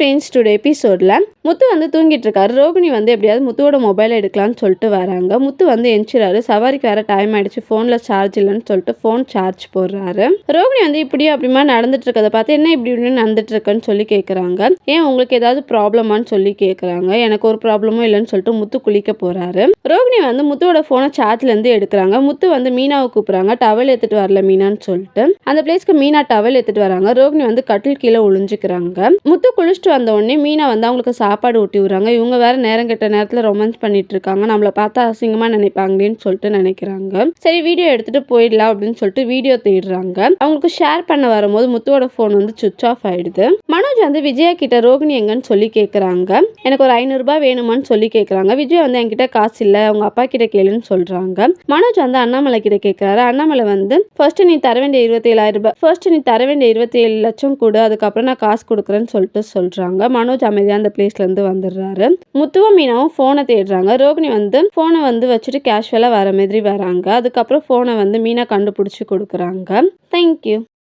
Friends today எபிசோடில் முத்து வந்து தூங்கிட்டு இருக்காரு ரோகிணி வந்து எப்படியாவது முத்துவோட மொபைல் எடுக்கலாம்னு சொல்லிட்டு வராங்க. முத்து வந்து எந்திராரு சவாரிக்கு வேற டைம் ஆயிடுச்சு. ஃபோனில் சார்ஜ் இல்லைன்னு சொல்லிட்டு ஃபோன் சார்ஜ் போடுறாரு. ரோகிணி வந்து இப்படியும் அப்படிமா நடந்துட்டு இருக்கதை பார்த்து என்ன இப்படி இப்படி நடந்துட்டு இருக்குன்னு சொல்லி கேட்குறாங்க ஏன் உங்களுக்கு ஏதாவது ப்ராப்ளமான்னு சொல்லி கேட்குறாங்க எனக்கு ஒரு ப்ராப்ளமும் இல்லைன்னு சொல்லிட்டு முத்து குளிக்க போறாரு. ரோகிணி வந்து முத்துவோட ஃபோனை சார்ஜ்லேருந்து எடுக்கிறாங்க. முத்து வந்து மீனாவை கூப்பிட்றாங்க. டவல் எடுத்துட்டு வரல மீனான்னு சொல்லிட்டு. அந்த பிளேஸ்க்கு மீனா டவல் எடுத்துட்டு வராங்க. ரோகிணி வந்து கட்டில் கீழே ஒளிஞ்சுக்கிறாங்க. முத்து குளிச்சுட்டு வந்த உடனே மீனா வந்து அவங்களுக்கு சாப்பாடு ஊட்டி விடுறாங்க. இவங்க வேற நேரம் கெட்ட நேரத்தில் ரொமான்ஸ் பண்ணிட்டு இருக்காங்க. நம்மளை பார்த்தா அசிங்கமா நினைப்பாங்களேன்னு சொல்லிட்டு நினைக்கிறாங்க. சரி வீடியோ எடுத்துட்டு போயிடலாம் அப்படின்னு சொல்லிட்டு வீடியோ தேடுறாங்க. அவங்களுக்கு ஷேர் பண்ண வரும்போது முத்துவோட ஃபோன் வந்து சுவிச் ஆஃப் ஆயிடுது. மனோஜ் வந்து விஜயா கிட்ட ரோகிணி எங்கன்னு சொல்லி கேட்குறாங்க எனக்கு ஒரு ஐநூறுரூபா வேணுமான்னு சொல்லி கேட்குறாங்க விஜய் வந்து என்கிட்ட காசு இல்லை அவங்க அப்பா கிட்ட கேளுன்னு சொல்கிறாங்க மனோஜ் வந்து அண்ணாமலை கிட்ட கேட்குறாரு அண்ணாமலை வந்து ஃபர்ஸ்ட் நீ தர வேண்டிய இருபத்தி ஏழாயிரம் ரூபாய் ஃபர்ஸ்ட் நீ தர வேண்டிய இருபத்தி ஏழு லட்சம் கொடு. அதுக்கப்புறம் நான் காசு கொடுக்குறேன்னு சொல்லிட்டு சொல்கிறேன் தேடுறாங்க. மனோஜ் அமைதியாக அந்த பிளேஸ்ல இருந்து வந்துடுறாரு. முத்துவ மீனாவும் ஃபோனை தேடுறாங்க. ரோகிணி வந்து ஃபோனை வந்து வச்சுட்டு கேஷுவலாக வர மாதிரி வராங்க. அதுக்கப்புறம் ஃபோனை வந்து மீனா கண்டுபிடிச்சி கொடுக்குறாங்க. தேங்க்யூ